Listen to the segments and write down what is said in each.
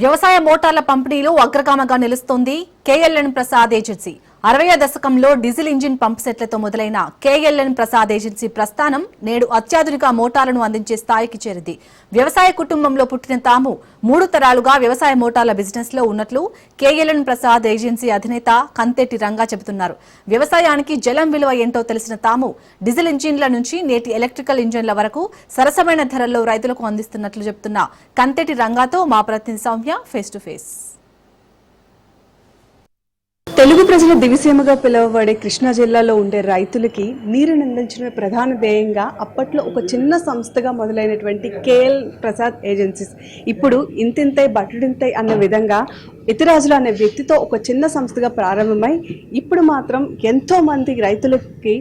వ్యవసాయ మోటార్ల పంపిణీలో అగ్రగామగా నిలుస్తోంది కేఎల్ఎన్ ప్రసాద్ ఏజెన్సీ. అరవై దశకంలో డీజిల్ ఇంజిన్ పంప్ సెట్లతో మొదలైన కేఎల్ఎన్ ప్రసాద్ ఏజెన్సీ ప్రస్థానం నేడు అత్యాధునిక మోటార్లను అందించే స్థాయికి చేరింది. వ్యవసాయ కుటుంబంలో పుట్టిన తాము మూడు తరాలుగా వ్యవసాయ మోటార్ల బిజినెస్లో ఉన్నట్లు కేఎల్ఎన్ ప్రసాద్ ఏజెన్సీ అధినేత కంతెట్టి రంగా చెబుతున్నారు. వ్యవసాయానికి జలం విలువ ఏంటో తెలిసిన తాము డీజిల్ ఇంజిన్ల నుంచి నేటి ఎలక్ట్రికల్ ఇంజిన్ల వరకు సరసమైన ధరల్లో రైతులకు అందిస్తున్నట్లు చెబుతున్న కంతెటి రంగాతో మా ప్రతినిధి Soumya face to face Telugu ప్రజల దివిసీమగా పిలువబడే కృష్ణా జిల్లాలో ఉండే రైతులకి నీరుని అందించడమే ప్రధాన ధ్యేయంగా అప్పట్లో ఒక చిన్న సంస్థగా మొదలైనటువంటి కేఎల్ ప్రసాద్ ఏజెన్సీస్. ఇప్పుడు ఇంతింతై బట్టడింతై అన్న విధంగా ఇతిరాజులు అనే వ్యక్తితో ఒక చిన్న సంస్థగా ప్రారంభమై ఇప్పుడు మాత్రం ఎంతోమంది రైతులకి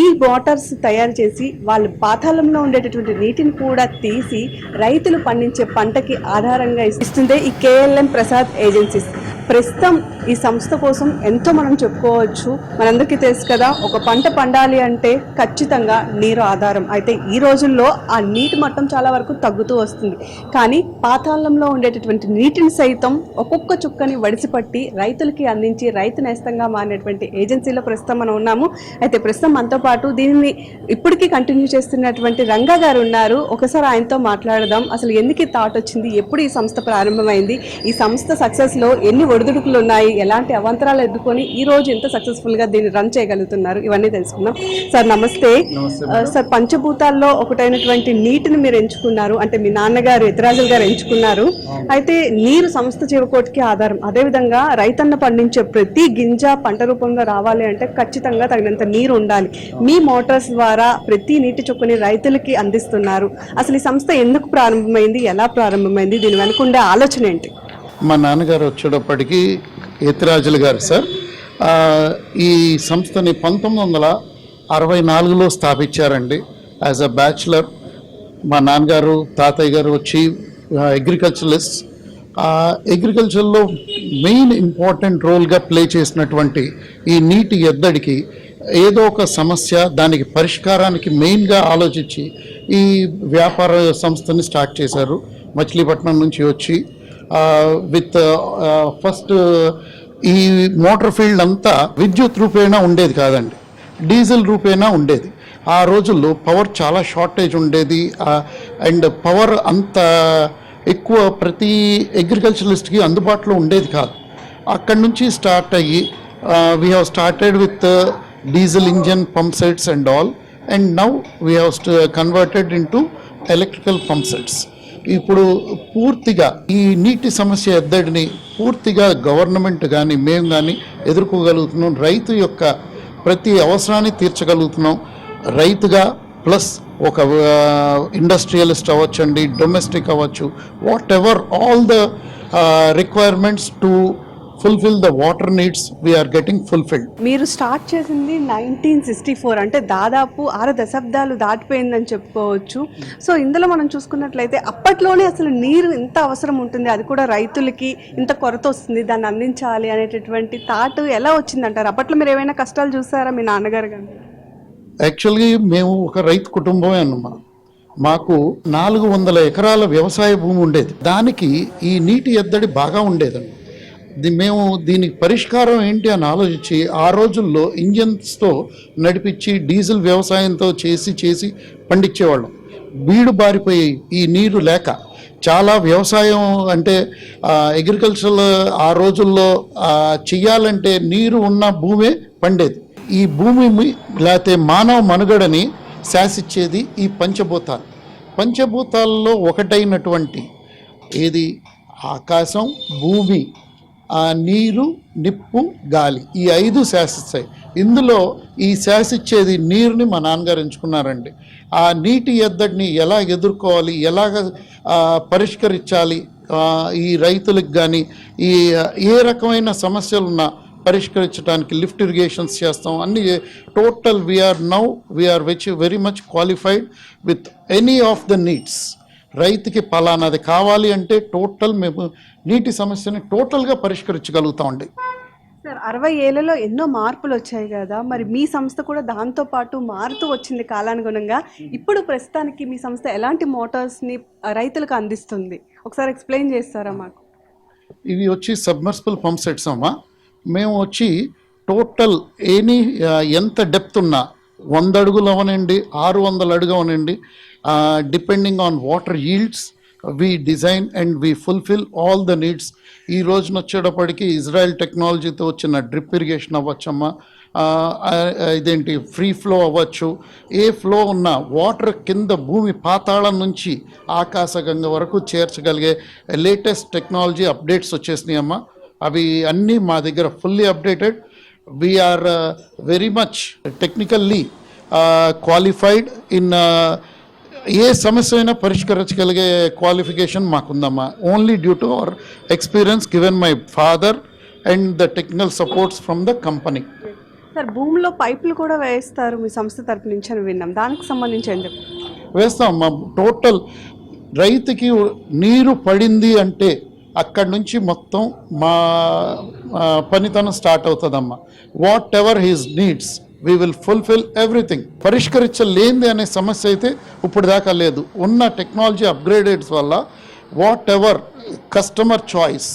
ఈ వాటర్స్ తయారు చేసి వాళ్ళ పాతాళంలో ఉండేటటువంటి నీటిని కూడా తీసి రైతులు పండించే పంటకి ఆధారంగా ఇస్తుంది ఈ కేఎల్ఎం ప్రసాద్ ఏజెన్సీస్. ప్రస్తుతం ఈ సంస్థ కోసం ఎంతో మనం చెప్పుకోవచ్చు. మనందరికీ తెలుసు కదా ఒక పంట పండాలి అంటే ఖచ్చితంగా నీరు ఆధారం. అయితే ఈ రోజుల్లో ఆ నీటి మట్టం చాలా వరకు తగ్గుతూ వస్తుంది. కానీ పాతాళంలో ఉండేటటువంటి నీటిని సైతం ఒక్కొక్క చుక్కని వడిసిపట్టి రైతులకి అందించి రైతు నేస్తంగా మారినటువంటి ఏజెన్సీలో ప్రస్తుతం మనం ఉన్నాము. అయితే ప్రస్తుతం మనతో పాటు దీనిని ఇప్పటికీ కంటిన్యూ చేస్తున్నటువంటి రంగా గారు ఉన్నారు. ఒకసారి ఆయనతో మాట్లాడదాం. అసలు ఎందుకు థాట్ వచ్చింది? ఎప్పుడు ఈ సంస్థ ప్రారంభమైంది? ఈ సంస్థ సక్సెస్లో ఎన్ని ఒడిదుడుకులు ఉన్నాయి? ఎలాంటి అవంతరాలు ఎదుర్కొని ఈ రోజు ఇంత సక్సెస్ఫుల్గా దీన్ని రన్ చేయగలుగుతున్నారు? ఇవన్నీ తెలుసుకుందాం. సార్ నమస్తే. సార్ పంచభూతాల్లో ఒకటైనటువంటి నీటిని మీరు ఎంచుకున్నారు. అంటే మీ నాన్నగారు ఎతిరాజులు గారు ఎంచుకున్నారు. అయితే నీరు సంస్థ జీవకోటికి ఆధారం. అదేవిధంగా రైతన్న పండించే ప్రతి గింజ పంట రూపంలో రావాలి అంటే ఖచ్చితంగా తగినంత నీరు ఉండాలి. మీ మోటార్స్ ద్వారా ప్రతి నీటి చుక్కని రైతులకి అందిస్తున్నారు. అసలు ఈ సంస్థ ఎందుకు ప్రారంభమైంది? ఎలా ప్రారంభమైంది? దీని వెనుక ఉండే ఆలోచన ఏంటి? మా నాన్నగారు వచ్చేటప్పటికి ఎత్తిరాజులు గారు సార్. ఈ సంస్థని పంతొమ్మిది వందల అరవై నాలుగులో స్థాపించారండి. యాజ్ అ బ్యాచులర్ మా నాన్నగారు తాతయ్య గారు వచ్చి అగ్రికల్చరలిస్ట్ అగ్రికల్చర్లో మెయిన్ ఇంపార్టెంట్ రోల్గా ప్లే చేసినటువంటి ఈ నీటి ఎద్దడికి ఏదో ఒక సమస్య దానికి పరిష్కారానికి మెయిన్గా ఆలోచించి ఈ వ్యాపార సంస్థని స్టార్ట్ చేశారు. మచిలీపట్నం నుంచి వచ్చి Uh, with first uh, uh, ఈ మోటార్ ఫీల్డ్ అంతా విద్యుత్ రూపేణా ఉండేది కాదండి. డీజిల్ రూపేణా ఉండేది. ఆ రోజుల్లో పవర్ చాలా షార్టేజ్ ఉండేది. అండ్ పవర్ అంత ఎక్కువ ప్రతి అగ్రికల్చరలిస్ట్కి అందుబాటులో ఉండేది కాదు. అక్కడి నుంచి స్టార్ట్ అయ్యి we have started with diesel engine pump sets and all and now we have converted in to electrical pump sets ఇప్పుడు పూర్తిగా ఈ నీటి సమస్య ఎద్దడిని పూర్తిగా గవర్నమెంట్ కానీ మేము కానీ ఎదుర్కోగలుగుతున్నాం. రైతు యొక్క ప్రతి అవసరాన్ని తీర్చగలుగుతున్నాం. రైతుగా ప్లస్ ఒక ఇండస్ట్రియలిస్ట్ అవ్వచ్చండి డొమెస్టిక్ అవ్వచ్చు. Whatever all the requirements to fulfil the water needs we are getting fulfilled మీరు స్టార్ట్ చేసింది నైన్టీన్ సిక్స్టీ ఫోర్ అంటే దాదాపు ఆరు దశాబ్దాలు దాటిపోయిందని చెప్పుకోవచ్చు. సో ఇందులో మనం చూసుకున్నట్లయితే అప్పట్లోనే అసలు నీరు ఇంత అవసరం ఉంటుంది అది కూడా రైతులకి ఇంత కొరత వస్తుంది దాన్ని అందించాలి అనేటటువంటి థాట్ ఎలా వచ్చిందంటారు? అప్పట్లో మీరు ఏమైనా కష్టాలు చూసారా మీ నాన్నగారు కానీ యాక్చువల్గా మేము ఒక రైతు కుటుంబమే అన్నమా మాకు నాలుగు వందల ఎకరాల వ్యవసాయ భూమి ఉండేది. దానికి ఈ నీటి ఎద్దడి బాగా ఉండేదండి మేము దీనికి పరిష్కారం ఏంటి అని ఆలోచించి ఆ రోజుల్లో ఇంజన్స్తో నడిపించి డీజిల్ వ్యవసాయంతో చేసి చేసి పండించేవాళ్ళం. బీడు బారిపోయి ఈ నీరు లేక చాలా వ్యవసాయం అంటే అగ్రికల్చర్ ఆ రోజుల్లో చెయ్యాలంటే నీరు ఉన్న భూమే పండేది. ఈ భూమి లేకపోతే మానవ మనుగడని శాసిచ్చేది ఈ పంచభూతాలు. పంచభూతాల్లో ఒకటైనటువంటి ఏది? ఆకాశం భూమి. నీరు నిప్పు గాలి ఈ ఐదు శాసిస్తాయి. ఇందులో ఈ శాసిచ్చేది నీరుని మా నాన్నగారు ఎంచుకున్నారండి. ఆ నీటి ఎద్దడిని ఎలా ఎదుర్కోవాలి ఎలాగ పరిష్కరించాలి ఈ రైతులకు కానీ ఈ ఏ రకమైన సమస్యలున్నా పరిష్కరించడానికి లిఫ్ట్ ఇరిగేషన్స్ చేస్తాం. అన్ని total we are now we are which very much qualified with any of the needs. రైతుకి పలానాది కావాలి అంటే టోటల్ మేము నీటి సమస్యని టోటల్గా పరిష్కరించగలుగుతామండి. సార్ అరవై ఏళ్ళలో ఎన్నో మార్పులు వచ్చాయి కదా మరి మీ సంస్థ కూడా దాంతో పాటు మారుతూ వచ్చింది కాలానుగుణంగా. ఇప్పుడు ప్రస్తుతానికి మీ సంస్థ ఎలాంటి మోటార్స్ని రైతులకు అందిస్తుంది? ఒకసారి ఎక్స్ప్లెయిన్ చేస్తారా మాకు? ఇవి వచ్చి సబ్మర్సిబుల్ పంప్ సెట్స్ అమ్మా. మేము వచ్చి టోటల్ ఎనీ ఎంత డెప్త్ ఉన్నా వంద అడుగులు అవనండి ఆరు వందల అడుగు అవనండి depending on water yields we design and we fulfil all the needs ఈ రోజున వచ్చేటప్పటికి ఇజ్రాయెల్ టెక్నాలజీతో వచ్చిన డ్రిప్ ఇరిగేషన్ అవ్వచ్చమ్మా. ఇదేంటి ఫ్రీ ఫ్లో అవ్వచ్చు. ఏ ఫ్లో ఉన్నా వాటర్ కింద భూమి పాతాళం నుంచి ఆకాశగంగ వరకు చేర్చగలిగే లేటెస్ట్ టెక్నాలజీ అప్డేట్స్ వచ్చేసినాయి అమ్మా అవి అన్నీ మా దగ్గర fully updated we are very much technically qualified in ఏ సమస్య అయినా పరిష్కరించగలిగే qualification మాకుందమ్మా. Only due to our experience given my father and the technical supports from the company sir భూమిలో పైపులు కూడా వేస్తారు మీ సంస్థ తరపు నుంచి అని విన్నాం. దానికి సంబంధించి ఏం వేస్తాం టోటల్ రైతుకి నీరు పడింది అంటే అక్కడి నుంచి మొత్తం మా పనితనం స్టార్ట్ అవుతుందమ్మా. Whatever his needs we will fulfil everything పరిష్కరించలేంది అనే సమస్య అయితే ఇప్పుడు దాకా లేదు. ఉన్న టెక్నాలజీ అప్గ్రేడెడ్స్ వల్ల వాట్ ఎవర్ కస్టమర్ చాయిస్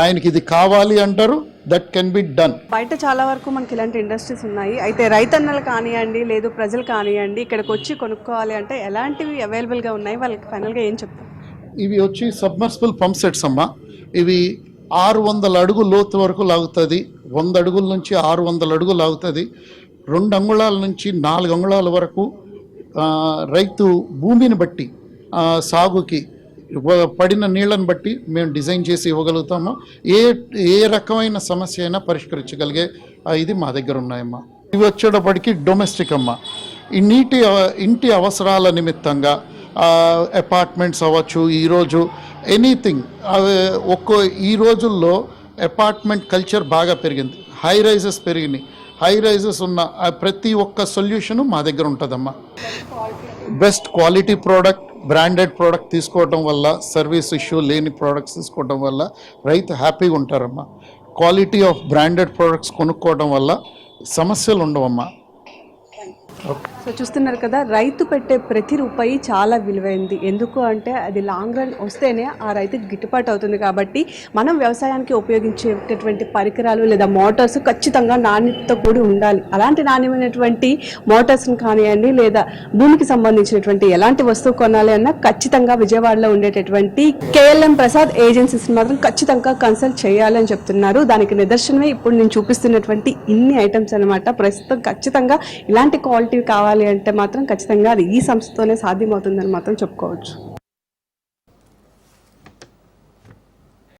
ఆయనకి ఇది కావాలి అంటారు దట్ కెన్ బి డన్ బయట చాలా వరకు మనకి ఇలాంటి ఇండస్ట్రీస్ ఉన్నాయి. అయితే రైతన్నలు కానివ్వండి లేదు ప్రజలు కానివ్వండి ఇక్కడికి వచ్చి కొనుక్కోవాలి అంటే ఎలాంటివి అవైలబుల్గా ఉన్నాయి? వాళ్ళకి ఫైనల్గా ఏం చెప్తారు? ఇవి వచ్చి సబ్మర్సిబుల్ పంప్ సెట్స్ అమ్మా. ఇవి ఆరు వందల అడుగు లోతు వరకు లాగుతుంది. వంద అడుగుల నుంచి ఆరు వందల అడుగు లాగుతుంది. రెండు అంగుళాల నుంచి నాలుగు అంగుళాల వరకు రైతు భూమిని బట్టి సాగుకి పడిన నీళ్ళను బట్టి మేము డిజైన్ చేసి ఇవ్వగలుగుతాము. ఏ ఏ రకమైన సమస్య అయినా పరిష్కరించగలిగే ఇది మా దగ్గర ఉన్నాయమ్మా. ఇవి వచ్చేటప్పటికి డొమెస్టిక్ అమ్మా. ఈ నీటి ఇంటి అవసరాల నిమిత్తంగా అపార్ట్మెంట్స్ అవ్వచ్చు ఈరోజు ఎనీథింగ్ ఒక్కో ఈ రోజుల్లో అపార్ట్మెంట్ కల్చర్ బాగా పెరిగింది. హై రైజెస్ పెరిగినాయి. హై రైజెస్ ఉన్న ప్రతి ఒక్క సొల్యూషను మా దగ్గర ఉంటుందమ్మా. Best quality product branded product తీసుకోవడం వల్ల సర్వీస్ ఇష్యూ లేని ప్రోడక్ట్స్ తీసుకోవడం వల్ల రైతు హ్యాపీగా ఉంటారమ్మా. క్వాలిటీ ఆఫ్ బ్రాండెడ్ ప్రోడక్ట్స్ కొనుక్కోవడం వల్ల సమస్యలు ఉండవమ్మా. సో చూస్తున్నారు కదా రైతు పెట్టే ప్రతి రూపాయి చాలా విలువైంది. ఎందుకు అంటే అది లాంగ్ రన్ వస్తేనే ఆ రైతుకి గిట్టుబాటు అవుతుంది కాబట్టి మనం వ్యవసాయానికి ఉపయోగించేటటువంటి పరికరాలు లేదా మోటార్స్ ఖచ్చితంగా నాణ్యతతో కూడి ఉండాలి. అలాంటి నాణ్యమైనటువంటి మోటార్స్ని కానివ్వండి లేదా భూమికి సంబంధించినటువంటి ఎలాంటి వస్తువు కొనాలి అన్నా ఖచ్చితంగా విజయవాడలో ఉండేటటువంటి కేఎల్ఎం ప్రసాద్ ఏజెన్సీస్ మాత్రం ఖచ్చితంగా కన్సల్ట్ చేయాలని చెప్తున్నారు. దానికి నిదర్శనమే ఇప్పుడు నేను చూపిస్తున్నటువంటి ఇన్ని ఐటమ్స్ అన్నమాట. ప్రస్తుతం ఖచ్చితంగా ఇలాంటి క్వాలిటీ కావాలి అంటే మాత్రం ఖచ్చితంగా అది ఈ సంస్థతోనే సాధ్యమవుతుందని మాత్రం చెప్పుకోవచ్చు.